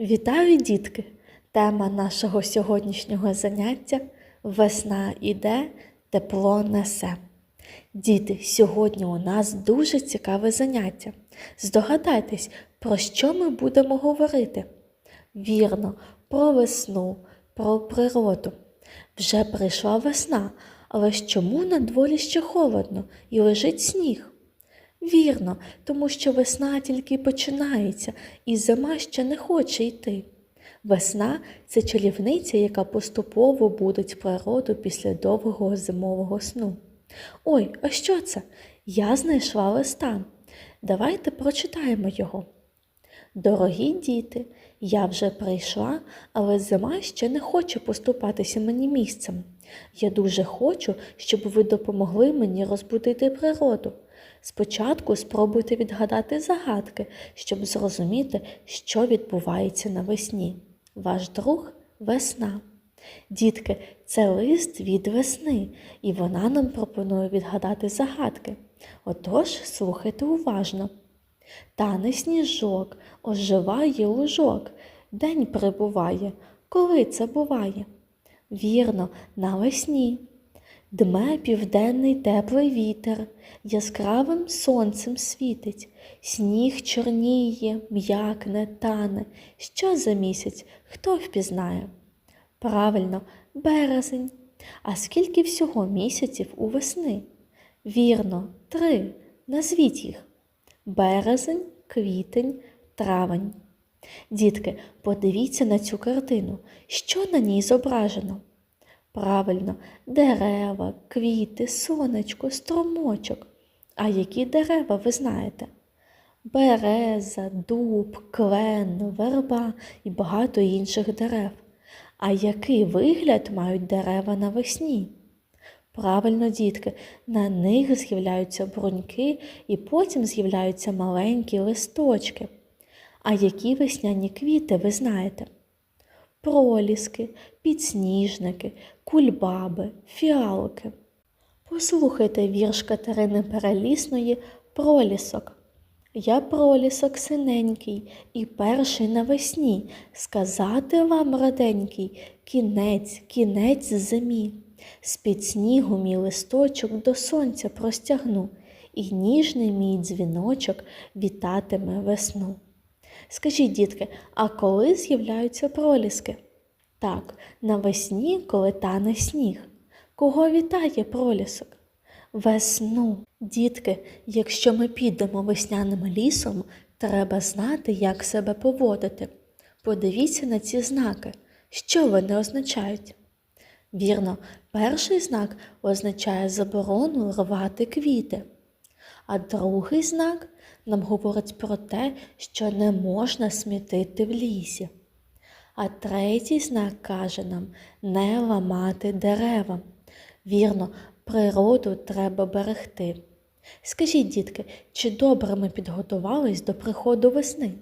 Вітаю, дітки! Тема нашого сьогоднішнього заняття Весна іде, тепло несе. Діти, сьогодні у нас дуже цікаве заняття. Здогадайтесь, про що ми будемо говорити? Вірно, про весну, про природу. Вже прийшла весна, але ж чому на дворі ще холодно і лежить сніг? Вірно, тому що весна тільки починається, і зима ще не хоче йти. Весна це чарівниця, яка поступово будить природу після довгого зимового сну. Ой, а що це? Я знайшла листа. Давайте прочитаємо його. Дорогі діти, я вже прийшла, але зима ще не хоче поступатися мені місцем. Я дуже хочу, щоб ви допомогли мені розбудити природу. Спочатку спробуйте відгадати загадки, щоб зрозуміти, що відбувається навесні. Ваш друг весна. Дітки, це лист від весни, і вона нам пропонує відгадати загадки. Отож, слухайте уважно. Тане сніжок, оживає лужок, день прибуває. Коли це буває? Вірно, навесні. Дме південний теплий вітер, яскравим сонцем світить, сніг чорніє, м'якне, тане. Що за місяць, хто впізнає? Правильно, березень. А скільки всього місяців у весни? Вірно, три. Назвіть їх. Березень, квітень, травень. Дітки, подивіться на цю картину. Що на ній зображено? Правильно, дерева, квіти, сонечко, струмочок. А які дерева ви знаєте? Береза, дуб, клен, верба і багато інших дерев. А який вигляд мають дерева навесні? Правильно, дітки, на них з'являються бруньки і потім з'являються маленькі листочки. А які весняні квіти ви знаєте? Проліски, підсніжники, кульбаби, фіалки. Послухайте вірш Катерини Перелісної Пролісок. Я пролісок синенький і перший навесні сказати вам, раденький, кінець, кінець зимі. З-під снігу мій листочок до сонця простягну, і ніжний мій дзвіночок вітатиме весну. Скажіть, дітки, а коли з'являються проліски? Так, навесні, коли тане сніг. Кого вітає пролісок? Весну. Дітки, якщо ми підемо весняним лісом, треба знати, як себе поводити. Подивіться на ці знаки. Що вони означають? Вірно, перший знак означає заборону рвати квіти, а другий знак нам говорить про те, що не можна смітити в лісі. А третій знак каже нам не ламати дерева. Вірно, природу треба берегти. Скажіть, дітки, чи добре ми підготувались до приходу весни?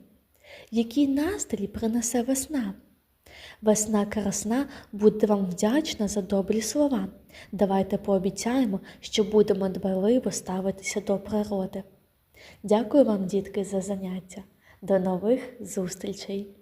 Який настрій принесе весна? Весна красна буде вам вдячна за добрі слова. Давайте пообіцяємо, що будемо дбайливо ставитися до природи. Дякую вам, дітки, за заняття. До нових зустрічей!